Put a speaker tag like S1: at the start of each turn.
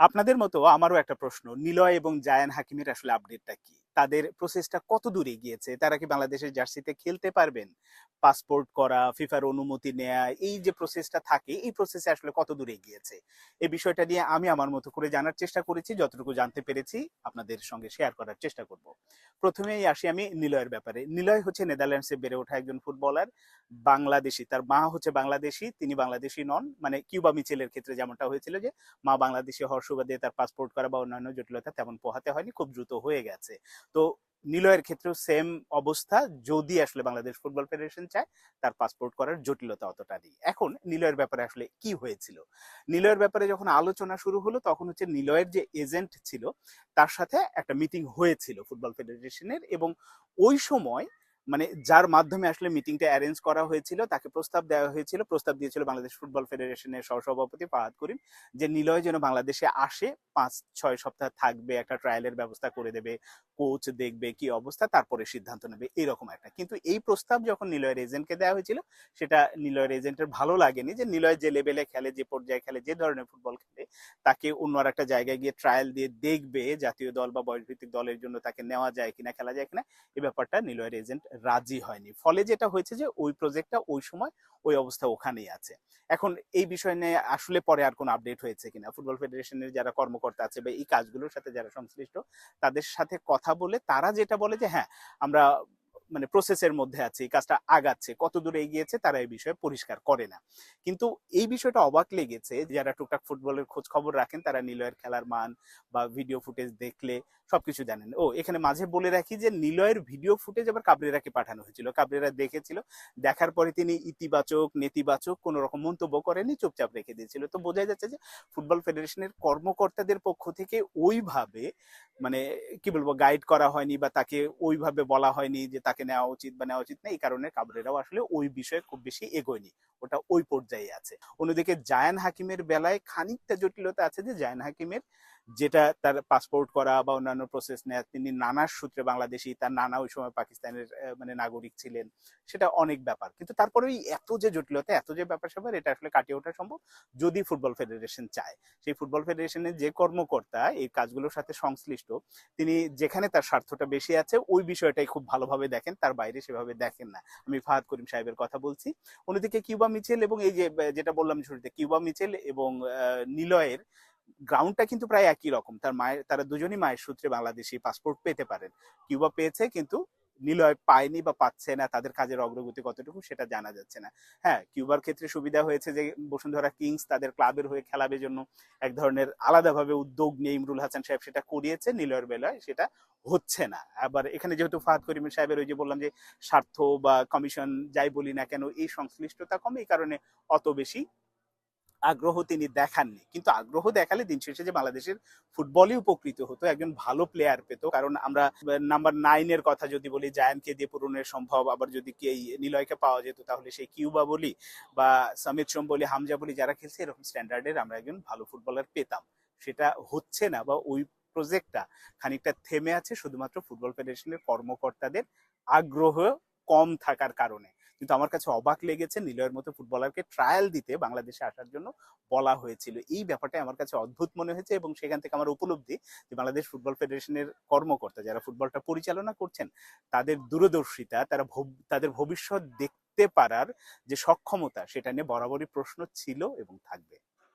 S1: আপনাদের মতো আমারও একটা প্রশ্ন নিলয় এবং জায়ান হাকিমের আসলে আপডেটটা কি? তাদের প্রসেসটা কত দূরে গিয়েছে তারা কি বাংলাদেশের জার্সিতে খেলতে পারবেন? পাসপোর্ট করা ফিফার অনুমতি নেয়া, এই যে প্রসেসটা থাকে, এই প্রসেসে আসলে কত দূরে গিয়েছে এই বিষয়টা নিয়ে আমি আমার মতো করে জানার চেষ্টা করেছি, যতটুকু জানতে পেরেছি, আপনাদের সঙ্গে শেয়ার করার চেষ্টা করব। প্রথমেই আসি আমি নিলয়ের ব্যাপারে। নিলয় হচ্ছে নেদারল্যান্ডসে বেড়ে ওঠা একজন ফুটবলার, বাংলাদেশি। তার মা হচ্ছে বাংলাদেশি, তিনি বাংলাদেশি নন মানে কিউবা মিচেলের ক্ষেত্রে যেমনটা হয়েছিল যে, মা বাংলাদেশি হওয়ার সুবাদে তার পাসপোর্ট করা বা অন্যান্য জটিলতা তেমন পোহাতে হয়নি, খুব দ্রুত হয়ে গেছে। তো নিলয়ের ক্ষেত্রেও সেম অবস্থা, যদি আসলে বাংলাদেশ ফুটবল ফেডারেশন চায়, তার পাসপোর্ট করার জটিলতা অতটা নেই। এখন নিলয়ের ব্যাপারে আসলে কি হয়েছিল? নিলয়ের ব্যাপারে যখন আলোচনা শুরু হলো, তখন হচ্ছে নিলয়ের যে এজেন্ট ছিল, তার সাথে একটা মিটিং হয়েছিল ফুটবল ফেডারেশনের এবং ওই সময় মানে যার মাধ্যমে আসলে মিটিংটা অ্যারেঞ্জ করা হয়েছিল, তাকে প্রস্তাব দেওয়া হয়েছিল। প্রস্তাব দিয়েছিল বাংলাদেশ ফুটবল ফেডারেশনের সহসভাপতি ফাহাদ করিম যে, নিলয় যেন বাংলাদেশে আসে পাঁচ ছয় সপ্তাহ থাকবে, একটা ট্রায়ালের ব্যবস্থা করে দেবে কোচ দেখবে কি অবস্থা, তারপরে সিদ্ধান্ত নেবে, এরকম একটা। কিন্তু এই প্রস্তাব যখন নিলয়ের এজেন্টকে দেওয়া হয়েছিল, সেটা নিলয়ের এজেন্টের ভালো লাগেনি যে নিলয় যে লেভেলে খেলে, যে পর্যায়ে খেলে, যে ধরনের ফুটবল খেলে, তাকে অন্য আর একটা জায়গায় গিয়ে ট্রায়াল দিয়ে দেখবে জাতীয় দল বা বয়সভিত্তিক দলের জন্য তাকে নেওয়া যায় কিনা, খেলা যায় কিনা এই ব্যাপারটা নিলয়ের এজেন্ট রাজি হয়নি। ফলে যেটা হয়েছে যে ওই প্রজেক্টটা ওই সময় ওই অবস্থা ওখানেই আছে। এখন এই বিষয় নিয়ে আসলে পরে আর কোনো আপডেট হয়েছে কিনা? ফুটবল ফেডারেশনের যারা কর্মকর্তা আছে বা এই কাজগুলোর সাথে যারা সংশ্লিষ্ট, তাদের সাথে কথা বলে তারা যেটা বলে যে হ্যাঁ আমরা মানে প্রসেসের মধ্যে আছে, এই কাজটা আগাচ্ছে, কত দূরে এগিয়েছে তারা এই বিষয়ে পরিষ্কার করে না। কিন্তু এই বিষয়টা অবাক লেগেছে যারা টুকটাক ফুটবলের খোঁজ খবর রাখেন, তারা নিলয়ের খেলার মান বা ভিডিও ফুটেজ দেখলে সবকিছু জানেন। ও, এখানে মাঝে বলে রাখি যে নিলয়ের ভিডিও ফুটেজ আবার কাবরেরাকে পাঠানো হয়েছিল। কাবরেরা দেখেছিল, দেখার পরে তিনি ইতিবাচক, নেতিবাচক কোন রকম মন্তব্য করেনি চুপচাপ রেখে দিয়েছিল। তো বোঝা যাচ্ছে যে ফুটবল ফেডারেশনের কর্মকর্তাদের পক্ষ থেকে ওইভাবে মানে কি বলব গাইড করা হয়নি বা তাকে ওইভাবে বলা হয়নি যে তাকে নেওয়া উচিত বা নেওয়া উচিত না, এই কারণে কাবরেরাও আসলে ওই বিষয়ে খুব বেশি এগোয়নি। ওটা ওই পর্যায়ে আছে। অন্যদিকে জায়ান হাকিমের বেলায় খানিকটা জটিলতা আছে যে, জায়ান হাকিমের যেটা তার পাসপোর্ট করা বা অন্যান্য প্রসেস নেয়, তিনি নানার সূত্রে বাংলাদেশি, তার নানা ওই সময় পাকিস্তানের মানে নাগরিক ছিলেন, সেটা অনেক ব্যাপার। কিন্তু তারপরে ওই এত যে জটিলতা, এত যে ব্যাপার স্যাপার, এটা আসলে কাটিয়ে ওঠা সম্ভব যদি ফুটবল ফেডারেশন চায়। সেই ফুটবল ফেডারেশনের যে কর্মকর্তা, এই কাজগুলোর সাথে সংশ্লিষ্ট, তিনি যেখানে তার স্বার্থটা বেশি আছে, ওই বিষয়টাই খুব ভালোভাবে দেখেন, তার বাইরে সেভাবে দেখেন না। আমি ফাহাদ করিম সাহেবের কথা বলছি। অন্যদিকে কিউবা মিচেল এবং এই যে যেটা বললাম শুরুতে, কিউবা মিচেল এবং নিলয়ের গ্রাউন্ডটা কিন্তু প্রায় একই রকম। তার মায়ের, তারা দুজনই মায়ের সূত্রে বাংলাদেশি পাসপোর্ট পেতে পারেন। কিউবা পেয়েছে কিন্তু নিলয় পায়নি বা পাচ্ছে না, তাদের কাজের অগ্রগতি কতটুকু সেটা জানা যাচ্ছে না। হ্যাঁ কিউবার ক্ষেত্রে সুবিধা হয়েছে যে, বসুন্ধরা কিংস তাদের ক্লাবের হয়ে খেলাবে জন্য এক ধরনের আলাদাভাবে উদ্যোগ নিয়ে ইমরুল হাসান সাহেব সেটা করিয়েছে, নিলয়ের বেলায় সেটা হচ্ছে না। আবার এখানে যেহেতু ফাহাদ করিম সাহেবের ওই যে বললাম যে স্বার্থ বা কমিশন যাই বলি না কেন, এই সংশ্লিষ্টতা কম, এই কারণে অত বেশি আগ্রহ তিনি দেখাননি। কিন্তু আগ্রহ দেখালে দিন শেষে যে বাংলাদেশের ফুটবলই উপকৃত হতো, একজন ভালো প্লেয়ার পেতো। কারণ আমরা নাম্বার নাইনের কথা যদি বলি জায়ানকে দিয়ে পূরণের সম্ভব, আবার যদি কি নিলয়কে পাওয়া যেত, তাহলে সেই কিউবা বলি বা সমিত সোম বলি, হামজা বলি, যারা খেলছে, এরকম স্ট্যান্ডার্ডের আমরা একজন ভালো ফুটবলার পেতাম। সেটা হচ্ছে না বা ওই প্রজেক্টটা খানিকটা থেমে আছে শুধুমাত্র ফুটবল ফেডারেশনের কর্মকর্তাদের আগ্রহ কম থাকার কারণে। কিন্তু আমার কাছে অবাক লেগেছে নিলয়ের মতো ফুটবলারকে ট্রায়াল দিতে বাংলাদেশে আসার জন্য বলা হয়েছিল। এই ব্যাপারটা আমার কাছে অদ্ভুত মনে হয়েছে এবং সেখান থেকে আমার উপলব্ধি যে বাংলাদেশ ফুটবল ফেডারেশনের কর্মকর্তা যারা ফুটবলটা পরিচালনা করছেন, তাদের দূরদর্শিতা, তারা তাদের ভবিষ্যৎ দেখতে পারার যে সক্ষমতা, সেটা নিয়ে বরাবরই প্রশ্ন ছিল এবং থাকবে।